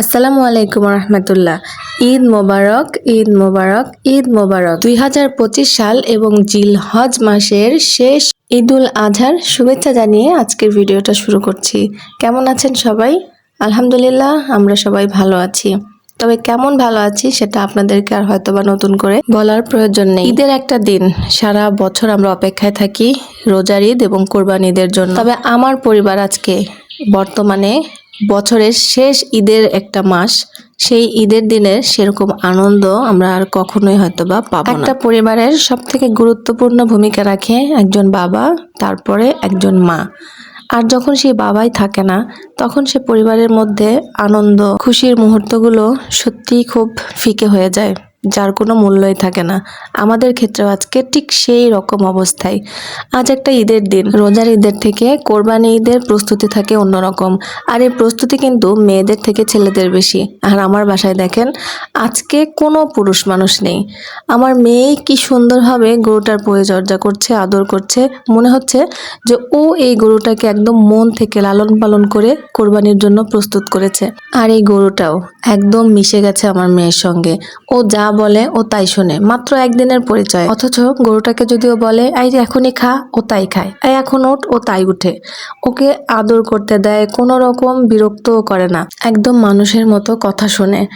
আসসালামু আলাইকুম রহমতুল্লাহ। ঈদ মোবারক ঈদ মোবারক ঈদ মোবারক। দুই হাজার পঁচিশ সাল এবং জিল হজ মাসের শেষ ঈদুল আজহার শুভেচ্ছা জানিয়ে আজকের ভিডিওটা শুরু করছি। কেমন আছেন সবাই? আলহামদুলিল্লাহ, আমরা সবাই ভালো আছি। তবে কেমন ভালো আছি সেটা আপনাদেরকে আর হয়তো বা নতুন করে বলার প্রয়োজন নেই। ঈদের একটা দিন, সারা বছর আমরা অপেক্ষায় থাকি রোজার ঈদ এবং কোরবান ঈদের জন্য। তবে আমার পরিবার আজকে বর্তমানে বছরের শেষ ঈদের একটা মাস, সেই ঈদের দিনের সেরকম আনন্দ আমরা আর কখনোই হয়তো বা পাবো একটা পরিবারের সব থেকে গুরুত্বপূর্ণ ভূমিকা রাখে একজন বাবা, তারপরে একজন মা। আর যখন সেই বাবাই থাকে না, তখন সে পরিবারের মধ্যে আনন্দ, খুশির মুহূর্তগুলো সত্যিই খুব ফিকে হয়ে যায়। যার কোনো মূল্যই থাকে না। আমাদের ক্ষেত্রেও আজকে ঠিক সেই রকম অবস্থায়। আজ একটা ঈদের দিন। রোজার ঈদের থেকে কোরবানি ঈদের প্রস্তুতি থাকে অন্যরকম। আর এই প্রস্তুতি কিন্তু মেয়েদের থেকে ছেলেদের বেশি। আর আমার বাসায় দেখেন, আজকে কোনো পুরুষ মানুষ নেই। আমার মেয়ে কি সুন্দরভাবে গরুটার পরিচর্যা করছে, আদর করছে। মনে হচ্ছে যে ও এই গরুটাকে একদম মন থেকে লালন পালন করে কোরবানির জন্য প্রস্তুত করেছে। আর এই গরুটাও একদম মিশে গেছে আমার মেয়ের সঙ্গে। ও যা বলে ও তাই শোনে। মাত্র একদিনের পরিচয়। অথচ গরুটাকে যদিও বলে এই এখনই খা, ও তাই খায়। এই এখন ওঠ, ও তাই উঠে। ওকে আদর করতে দেয়, কোনো রকম বিরক্তও করে না। একদম মানুষের মতো কথা শোনে।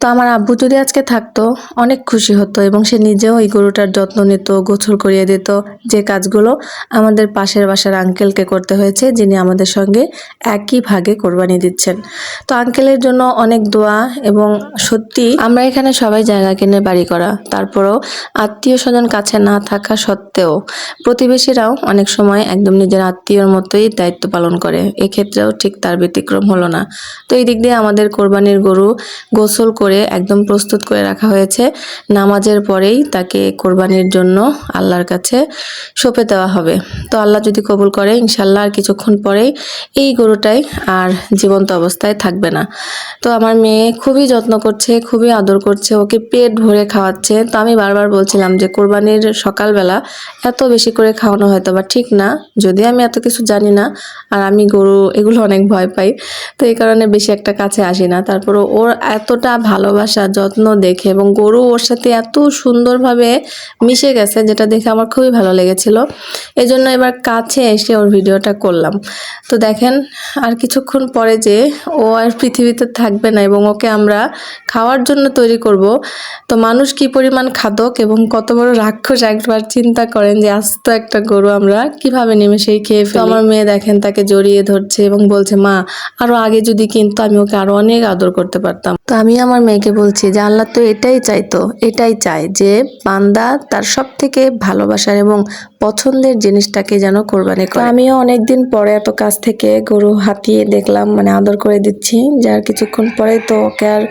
তো আমার আব্বু যদি আজকে থাকতো, অনেক খুশি হতো এবং সে নিজেও এই গরুটার যত্ন নিত, গোছল করিয়ে দিত। যে কাজগুলো আমাদের পাশের বাসার আঙ্কেলকে করতে হয়েছে, যিনি আমাদের সঙ্গে একই ভাগে কোরবানি দিচ্ছেন। তো আঙ্কেলের জন্য অনেক দোয়া এবং সত্যি আমরা এখানে সবাই জায়গা কিনে বাড়ি করা। তারপরেও আত্মীয় স্বজন কাছে না থাকা সত্ত্বেও প্রতিবেশীরাও অনেক সময় একদম নিজের আত্মীয়র মতোই দায়িত্ব পালন করে। এক্ষেত্রেও ঠিক তার ব্যতিক্রম হলো না। তো এই দিক দিয়ে আমাদের কোরবানির গরু গোসল করে একদম প্রস্তুত করে রাখা হয়েছে। নামাজের পরেই তাকে কোরবানির জন্য আল্লাহর কাছে সঁপে দেওয়া হবে। তো আল্লাহ যদি কবুল করে ইনশাল্লাহ আর কিছুক্ষণ পরেই এই গরুটাই আর জীবন্ত অবস্থায় থাকবে না। তো আমার মেয়ে খুবই যত্ন করছে, খুবই আদর করছে, ওকে পেট ভরে খাওয়াচ্ছে। তো আমি বারবার বলছিলাম যে, কোরবানির সকালবেলা এত বেশি করে খাওয়ানো হয়তো বা ঠিক না, যদি আমি এত কিছু জানি না, আর আমি গরু এগুলো অনেক ভয় পাই। তো এই কারণে বেশি একটা কাছে আসি না। তারপরে ওর এতটা ভালোবাসা যত্ন দেখে এবং গরু ওর সাথে এত সুন্দরভাবে মিশে গেছে যেটা দেখে আমার খুবই ভালো লেগেছিল। এই জন্য এবার কাছে এসে ওর ভিডিওটা করলাম। তো দেখেন আর কিছুক্ষণ পরে যে ও আর পৃথিবীতে থাকবে না এবং ওকে আমরা খাওয়ার জন্য তৈরি করব তো মানুষ কি পরিমাণ খাদক এবং কত বড় রাক্ষস একবার চিন্তা করেন যে আস্ত একটা গরু আমরা কীভাবে নিমেষেই খেয়ে ফেলি? আমার মেয়ে দেখেন তাকে জড়িয়ে ধরছে এবং বলছে মা আরও আগে যদি কিন্তু আমি ওকে আরও অনেক আদর করতে পারতাম। তো আমি আমার মেয়েকে বলছি যে আল্লাহ তো এটাই চাইতো এটাই চায় যে বান্দা তার সব থেকে ভালোবাসার এবং পছন্দের জিনিসটাকে যেন কোরবানি করে। আমিও অনেকদিন পরে এত কাছ থেকে গরু হাতিয়ে দেখলাম মানে আদর করে দিচ্ছি যার কিছুক্ষণ পরে তো ওকে আর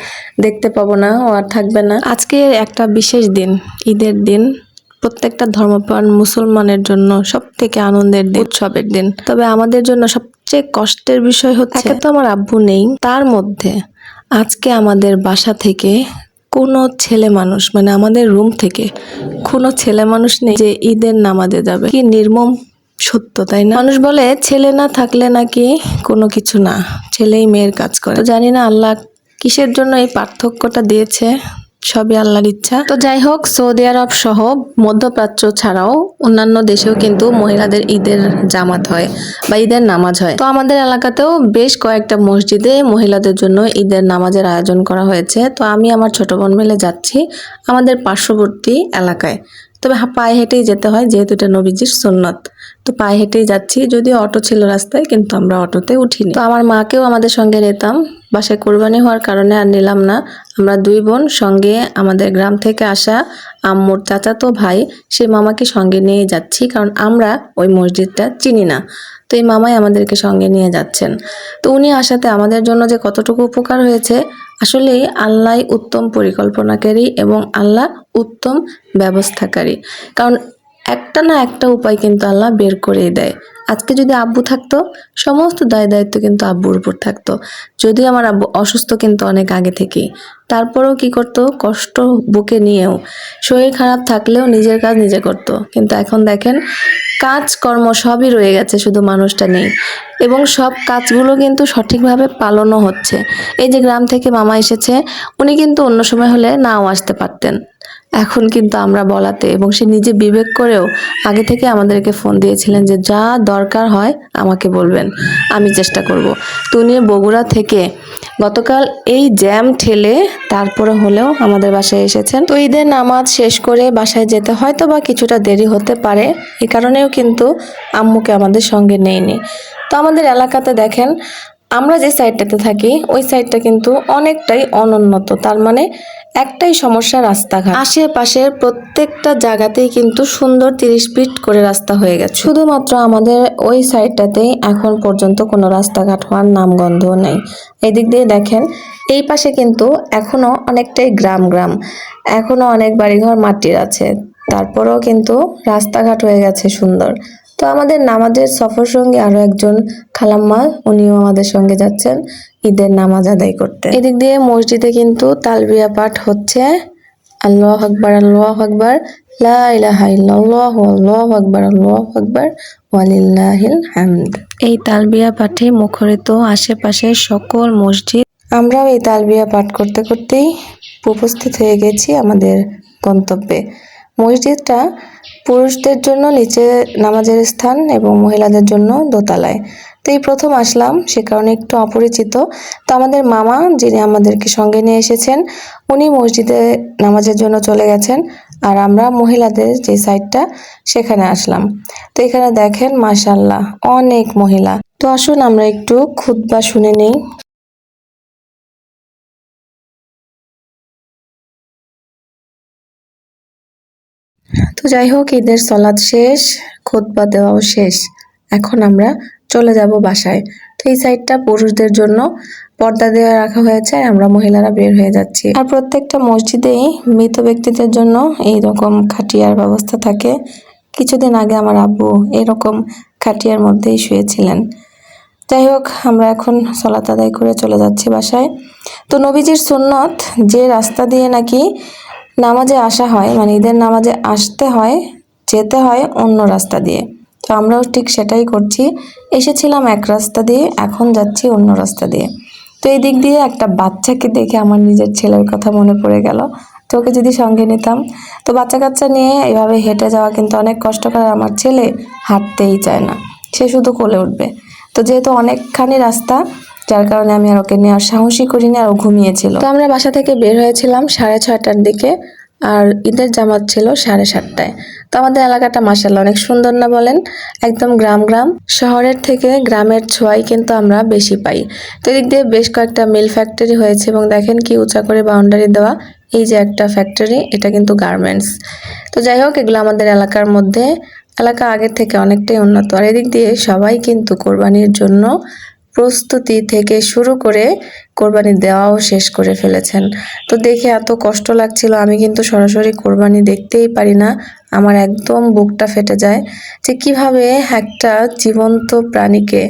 দেখতে পাবো না ও আর থাকবে না। আজকে একটা বিশেষ দিন ঈদের দিন প্রত্যেকটা ধর্মপ্রাণ মুসলমানের জন্য সব থেকে আনন্দের দিন উৎসবের দিন। তবে আমাদের জন্য সবচেয়ে কষ্টের বিষয় হচ্ছে একে তো আমার আব্বু নেই তার মধ্যে আজকে আমাদের বাসা থেকে কোনো ছেলে মানুষ মানে আমাদের রুম থেকে কোনো ছেলে মানুষ নেই যে ঈদের নামাজে যাবে। কি নির্মম সত্য, তাই না? মানুষ বলে, ছেলে না থাকলে নাকি কোনো কিছু না। ছেলেই মেয়ের কাজ করে। জানি না আল্লাহ কিসের জন্য এই পার্থক্যটা দিয়েছে। সবই আল্লাহর ইচ্ছা। তো যাই হোক, সৌদি আরব সহ মধ্যপ্রাচ্য ছাড়াও অন্যান্য দেশেও কিন্তু মহিলাদের ঈদের জামাত হয় বা ঈদের নামাজ হয়। তো আমাদের এলাকাতেও বেশ কয়েকটা মসজিদে মহিলাদের জন্য ঈদের নামাজের আয়োজন করা হয়েছে। তো আমি আমার ছোট বোন মিলে যাচ্ছি আমাদের পার্শ্ববর্তী এলাকায়। তবে পায়ে হেঁটেই যেতে হয়, যেহেতু এটা নবীজির সুন্নত। তো পায়ে হেঁটেই যাচ্ছি। যদি অটো ছিল রাস্তায়, কিন্তু আমরা অটোতে উঠিনি। তো আমার মাকেও আমাদের সঙ্গে নিতাম। বাসায় কোরবানি হওয়ার কারণে আর নিলাম না। আমরা দুই বোন সঙ্গে আমাদের গ্রাম থেকে আসা আম্মুর চাচাতো ভাই, সে মামাকে সঙ্গে নিয়ে যাচ্ছি, কারণ আমরা ওই মসজিদটা চিনি না। তো এই মামাই আমাদেরকে সঙ্গে নিয়ে যাচ্ছেন। তো উনি আসাতে আমাদের জন্য যে কতটুকু উপকার হয়েছে আসলে আল্লাহ উত্তম পরিকল্পনাকারী এবং আল্লাহ উত্তম ব্যবস্থাকারী। কারণ একটা না একটা উপায় কিন্তু আল্লাহ বের করেই দেয়। আজকে যদি আব্বু থাকতো, সমস্ত দায় দায়িত্ব কিন্তু আব্বুর উপর থাকতো। যদি আমার আব্বু অসুস্থ কিন্তু অনেক আগে থেকেই। তারপরেও কি করতো? কষ্ট বুকে নিয়েও। শরীর খারাপ থাকলেও নিজের কাজ নিজে করতো। কিন্তু এখন দেখেন কাজ কর্ম সবই রয়ে গেছে, শুধু মানুষটা নেই। এবং সব কাজগুলো কিন্তু সঠিকভাবে পালনও হচ্ছে। এই যে গ্রাম থেকে মামা এসেছে, উনি কিন্তু অন্য সময় হলে নাও আসতে পারতেন। এখন কিন্তু আমরা বলাতে এবং সে নিজে বিবেক করেও আগে থেকে আমাদেরকে ফোন দিয়েছিলেন যে যা দরকার হয় আমাকে বলবেন, আমি চেষ্টা করব। তো উনি বগুড়া থেকে গতকাল এই জ্যাম ঠেলে তারপরে হলেও আমাদের বাসায় এসেছেন। তো ঈদের নামাজ শেষ করে বাসায় যেতে হয়তো বা কিছুটা দেরি হতে পারে, এ কারণেও কিন্তু আম্মুকে আমাদের সঙ্গে নেয়নি। তো আমাদের এলাকাতে দেখেন আমরা যে সাইডটাতে থাকি, ওই সাইডটা কিন্তু অনেকটাই অনুন্নত। তার মানে একটাই সমস্যা রাস্তাঘাট। আশেপাশের প্রত্যেকটা জায়গাতেই কিন্তু সুন্দর তিরিশ ফিট করে রাস্তা হয়ে গেছে। শুধুমাত্র আমাদের ওই সাইডটাতেই এখন পর্যন্ত কোনো রাস্তাঘাট হওয়ার নামগন্ধও নেই। এদিক দিয়ে দেখেন, এই পাশে কিন্তু এখনও অনেকটাই গ্রাম গ্রাম এখনও অনেক বাড়িঘর, মাটির আছে। তারপরেও কিন্তু রাস্তাঘাট হয়ে গেছে সুন্দর। তো আমাদের নামাজের সফর সঙ্গে আরও একজন খালাম্মা, উনিও আমাদের সঙ্গে যাচ্ছেন ঈদের নামাজ আদায় করতে। এদিক দিয়ে মসজিদে কিন্তু তালবিয়া পাঠ হচ্ছে। আল্লাহ আকবার আল্লাহ আকবার এই তালবিয়া পাঠে মুখরিত আশেপাশের সকল মসজিদ। আমরাও এই তালবিয়া পাঠ করতে করতেই উপস্থিত হয়ে গেছি আমাদের গন্তব্যে। মসজিদটা পুরুষদের জন্য নিচে নামাজের স্থান এবং মহিলাদের জন্য দোতলায়। তো এই প্রথম আসলাম, সে কারণে একটু অপরিচিত। তো আমাদের মামা, যিনি আমাদেরকে সঙ্গে নিয়ে এসেছেন, উনি মসজিদে নামাজের জন্য চলে গেছেন আর আমরা মহিলাদের যে সাইডটা, সেখানে আসলাম। তো এখানে দেখেন মাশাল্লাহ অনেক মহিলা। তো আসুন, আমরা একটু খুতবা শুনে নেই। তো যাই হোক, ঈদের সলাদ শেষ খোদবা দেওয়াও শেষ। এখন আমরা চলে যাব বাসায়। তো এই সাইডটা পুরুষদের জন্য পর্দা দেওয়া রাখা হয়েছে আর আমরা মহিলারা বের হয়ে যাচ্ছি। আর প্রত্যেকটা মসজিদেই মৃত ব্যক্তিদের জন্য এই রকম খাটিয়ার ব্যবস্থা থাকে। কিছুদিন আগে আমার আব্বু এরকম খাটিয়ার মধ্যেই শুয়েছিলেন। যাই হোক, আমরা এখন সলাত আদায় করে চলে যাচ্ছি বাসায়। তো নবীজির সুন্নত যে রাস্তা দিয়ে নাকি নামাজে আসা হয় মানে ঈদের নামাজে আসতে হয়, যেতে হয় অন্য রাস্তা দিয়ে। তো আমরাও ঠিক সেটাই করছি। এসেছিলাম এক রাস্তা দিয়ে, এখন যাচ্ছি অন্য রাস্তা দিয়ে। তো এই দিক দিয়ে একটা বাচ্চাকে দেখে আমার নিজের ছেলের কথা মনে পড়ে গেল। তো ওকে যদি সঙ্গে নিতাম। তো বাচ্চা কাচ্চা নিয়ে এভাবে হেঁটে যাওয়া কিন্তু অনেক কষ্টকর। আমার ছেলে হাঁটতেই চায় না। সে শুধু কোলে উঠবে। তো যেহেতু অনেকখানি রাস্তা যার কারণে আমি আর ওকে নিয়ে নেওয়ার সাহসই করিনি আর ও ঘুমিয়েছিল। তো আমরা বাসা থেকে বের হয়েছিলাম সাড়ে ছয়টার দিকে আর ঈদের জামাত ছিল সাড়ে সাতটায়। তো আমাদের এলাকাটা মাসাল্লাহ অনেক সুন্দর না বলেন? একদম গ্রাম গ্রাম। শহরের থেকে গ্রামের ছোঁয়াই কিন্তু আমরা বেশি পাই। তো এদিক দিয়ে বেশ কয়েকটা মিল ফ্যাক্টরি হয়েছে এবং দেখেন কি উঁচা করে বাউন্ডারি দেওয়া এই যে একটা ফ্যাক্টরি, এটা কিন্তু গার্মেন্টস তো যাই হোক, এগুলো আমাদের এলাকার মধ্যে। এলাকা আগের থেকে অনেকটাই উন্নত। আর এদিক দিয়ে সবাই কিন্তু কোরবানির জন্য প্রস্তুতি থেকে শুরু করে কোরবানি দেওয়াও শেষ করে ফেলেছেন। তো দেখে এত কষ্ট লাগছিল, আমি কিন্তু সরাসরি কোরবানি দেখতেই পারি না। আমার একদম বুকটা ফেটে যায় যে কীভাবে একটা জীবন্ত প্রাণীকে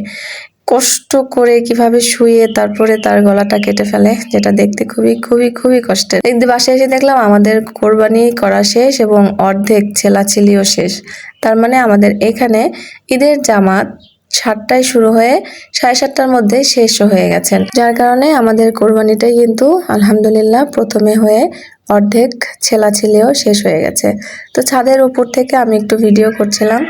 কষ্ট করে কীভাবে শুয়ে তারপরে তার গলাটা কেটে ফেলে, যেটা দেখতে খুবই খুবই খুবই কষ্টের। একদিন বাসায় এসে দেখলাম আমাদের কোরবানি করা শেষ এবং অর্ধেক ছেলাছেলিও শেষ। তার মানে আমাদের এখানে ঈদের জামাত সাতটায় শুরু হয়ে সাড়ে সাতটার মধ্যে শেষও হয়ে গেছেন। যার কারণে আমাদের কোরবানিটাই কিন্তু আলহামদুলিল্লাহ প্রথমে হয়ে অর্ধেক ছেলাছেলেও শেষ হয়ে গেছে। তো ছাদের উপর থেকে আমি একটু ভিডিও করছিলাম।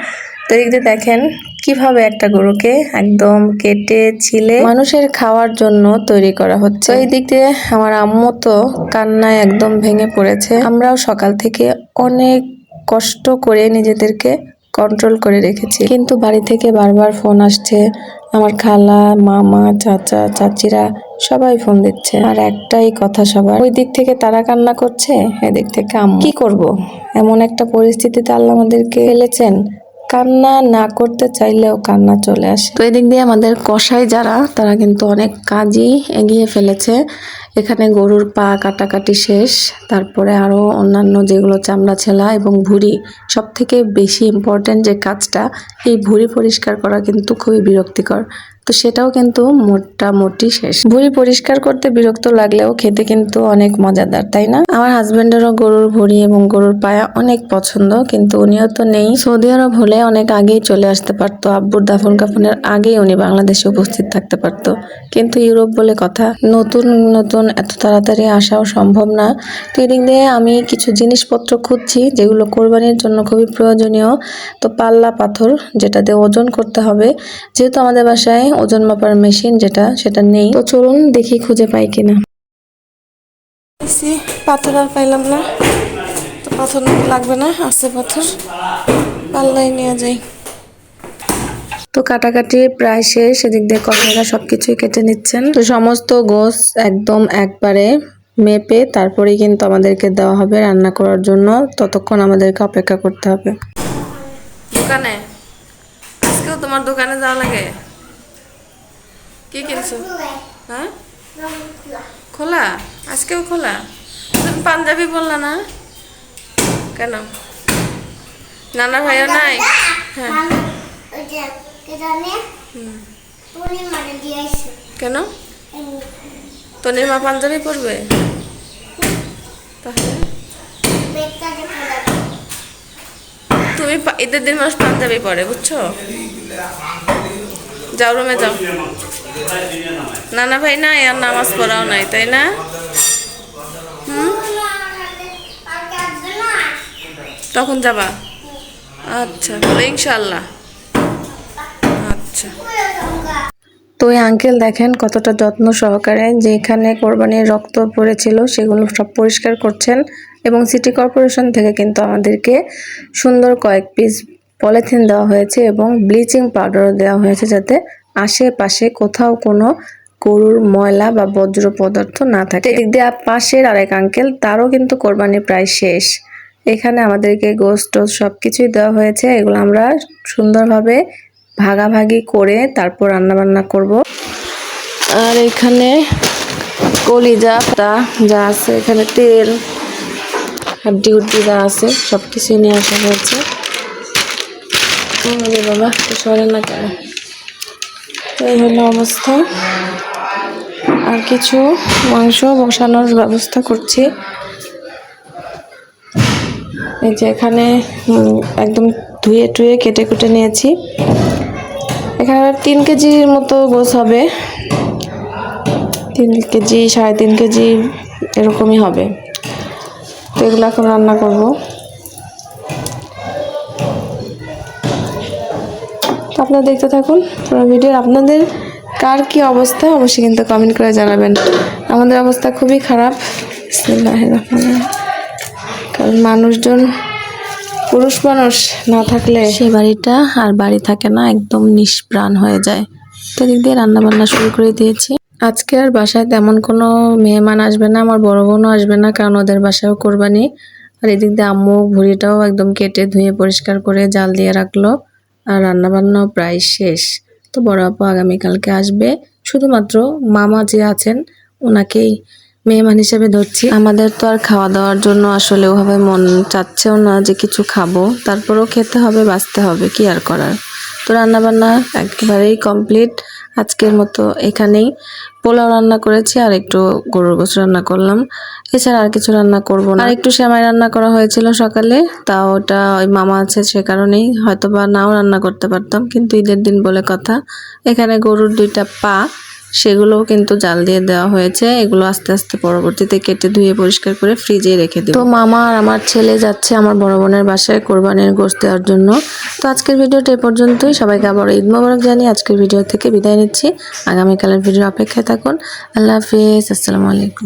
তো এই দেখেন কীভাবে একটা গরুকে একদম কেটে ছিলে মানুষের খাওয়ার জন্য তৈরি করা হচ্ছে। এই দিক দিয়ে আমার আম্মু তো কান্নায় একদম ভেঙে পড়েছে। আমরাও সকাল থেকে অনেক কষ্ট করে নিজেদেরকে কন্ট্রোল করে রেখেছি। কিন্তু বাড়ি থেকে বারবার ফোন আসছে। আমার খালা, মামা, চাচা, চাচিরা সবাই ফোন দিচ্ছে। আর একটাই কথা সবার, ওই দিক থেকে তারা কান্না করছে, এদিক থেকে আম্মু। কি করব? এমন একটা পরিস্থিতিতে আল্লাহ আমাদেরকে ফেলেছেন। কান্না না করতে চাইলেও কান্না চলে আসে। তো এদিক দিয়ে আমাদের কষাই যারা, তারা কিন্তু অনেক কাজই এগিয়ে ফেলেছে। এখানে গরুর পা কাটাকাটি শেষ। তারপরে আরও অন্যান্য যেগুলো চামড়া, ছেলা এবং ভুঁড়ি সব থেকে বেশি ইম্পর্ট্যান্ট যে কাজটা, এই ভুঁড়ি পরিষ্কার করা কিন্তু খুবই বিরক্তিকর। তো সেটাও কিন্তু মোটামুটি শেষ। ভুঁড়ি পরিষ্কার করতে বিরক্ত লাগলেও খেতে কিন্তু অনেক মজাদার, তাই না? আমার হাজব্যান্ডেরও গরুর ভুঁড়ি এবং গরুর পায়া অনেক পছন্দ, কিন্তু উনিও তো নেই। সৌদি আরব হলে অনেক আগেই চলে আসতে পারতো। আব্বুর দাফন কাফনের আগেই উনি বাংলাদেশে উপস্থিত থাকতে পারতো। কিন্তু ইউরোপ বলে কথা, নতুন নতুন এত তাড়াতাড়ি আসাও সম্ভব না। তো এদিক দিয়ে আমি কিছু জিনিসপত্র খুঁজছি, যেগুলো কোরবানির জন্য খুবই প্রয়োজনীয়। তো পাল্লা পাথর, যেটা দিয়ে ওজন করতে হবে। যেহেতু আমাদের বাসায় ওজন মাপার মেশিন যেটা, সেটা নেই। তো চলুন দেখি খুঁজে পাই কিনা। পাথর আর পাইলাম না। তো পাথর লাগবে না, আছে পাথর। পাল্লাই নিয়ে যাই। তো কাটাকাটি প্রায় শেষ, এদিক দিয়ে কষাইরা সবকিছুই কেটে নিচ্ছেন। তো সমস্ত গোস একদম একবারে মেপে তারপরেই কিন্তু আমাদেরকে দেওয়া হবে রান্না করার জন্য। ততক্ষণ আমাদেরকে অপেক্ষা করতে হবে। দোকানে? আজকেও তোমার দোকানে যাওয়া লাগে? কি কিনছো? হ্যাঁ? খোলা? আজকেও খোলা? তুমি পাঞ্জাবি বললা না? কেন? নানা ভাইয়া নাই? হ্যাঁ। কেন? তনির মা পাঞ্জাবি পরবে? তাহলে? তুমি ঈদের দিন মানুষ পাঞ্জাবি পরে বুঝছ? যাও রুমে যাও। নানা ভাই নাই আর নামাজ পড়াও নাই তাই না? তখন যাবা? আচ্ছা ইনশাল্লাহ তো ওই আঙ্কেল দেখেন কতটা যত্ন সহকারে যেখানে কোরবানির রক্ত পড়েছিল সেগুলো সব পরিষ্কার করছেন এবং সিটি কর্পোরেশন থেকে কিন্তু আমাদেরকে সুন্দর কয়েক পিস পলিথিন দেওয়া হয়েছে এবং ব্লিচিং পাউডারও দেওয়া হয়েছে যাতে আশেপাশে কোথাও কোনো গরুর ময়লা বা বজ্র পদার্থ না থাকে। এদিক দিয়ে পাশের আরেক আঙ্কেল, তারও কিন্তু কোরবানি প্রায় শেষ। এখানে আমাদেরকে গোস্ট সব কিছুই দেওয়া হয়েছে। এগুলো আমরা সুন্দরভাবে ভাগাভাগি করে তারপর রান্না বান্না করব। আর এখানে কলিজা তা যা আছে, এখানে তেল, হাড্ডি গুড্ডি যা আছে সব কিছু নিয়ে আসা হয়েছে। বাবা সরে না কেন? এই হলো অবস্থা। আর কিছু মাংস বসানোর ব্যবস্থা করছি। এই যে এখানে একদম ধুয়ে টুয়ে কেটে কুটে নিয়েছি। এখানে তিন কেজির মতো গোছ হবে। তিন কেজি, সাড়ে তিন কেজি এরকমই হবে। তো এগুলো এখন রান্না করব। তো আপনারা দেখতে থাকুন, পুরো ভিডিও আপনাদের কার কি অবস্থা, অবশ্যই কিন্তু কমেন্ট করে জানাবেন। আমাদের অবস্থা খুবই খারাপ। কারণ মানুষজন পুরুষ মানুষ না থাকলে সে বাড়িটা আর বাড়ি থাকে না, একদম নিষ্প্রাণ হয়ে যায়। তো এদিক দিয়ে রান্না বান্না শুরু করে দিয়েছি। আজকে আর বাসায় তেমন কোনো মেহমান আসবে না, আমার বড় বোনও আসবে না, কারণ ওদের বাসায়ও কোরবানি। আর এদিক দিয়ে আম্মু ভুড়িটাও একদম কেটে ধুয়ে পরিষ্কার করে জাল দিয়ে রাখল, আর রান্না বান্নাও প্রায় শেষ। তো বড় আপু আগামীকালকে আসবে। শুধুমাত্র মামা যে আছেন, ওনাকেই মেহমান হিসেবে ধরছি। আমাদের তো আর খাওয়া দাওয়ার জন্য আসলে ওভাবে মন চাচ্ছেও না যে কিছু খাব। তারপরেও খেতে হবে, বাঁচতে হবে, কি আর করার? তো রান্না বান্না একেবারেই কমপ্লিট আজকের মতো এখানেই। পোলাও রান্না করেছি আর একটু গরুর গোস রান্না করলাম। এছাড়া আর কিছু রান্না করব না। আর একটু সেমাই রান্না করা হয়েছিল সকালে। তা ওটা ওই মামা আছে সে কারণেই হয়তো বা নাও রান্না করতে পারতাম। কিন্তু ঈদের দিন বলে কথা। এখানে গরুর দুইটা পা সেগুলোও কিন্তু জাল দিয়ে দেওয়া হয়েছে। এগুলো আস্তে আস্তে পরবর্তীতে কেটে ধুয়ে পরিষ্কার করে ফ্রিজে রেখে দিই তো মামা আর আমার ছেলে যাচ্ছে আমার বড় বোনের বাসায় কোরবানির গোশ দেওয়ার জন্য। তো আজকের ভিডিওটা এ পর্যন্তই। সবাইকে আবার ঈদ মোবারক জানিয়ে আজকের ভিডিও থেকে বিদায় নিচ্ছি। আগামীকালের ভিডিও অপেক্ষায় থাকুন। আল্লাহ হাফিজ। আসসালামু আলাইকুম।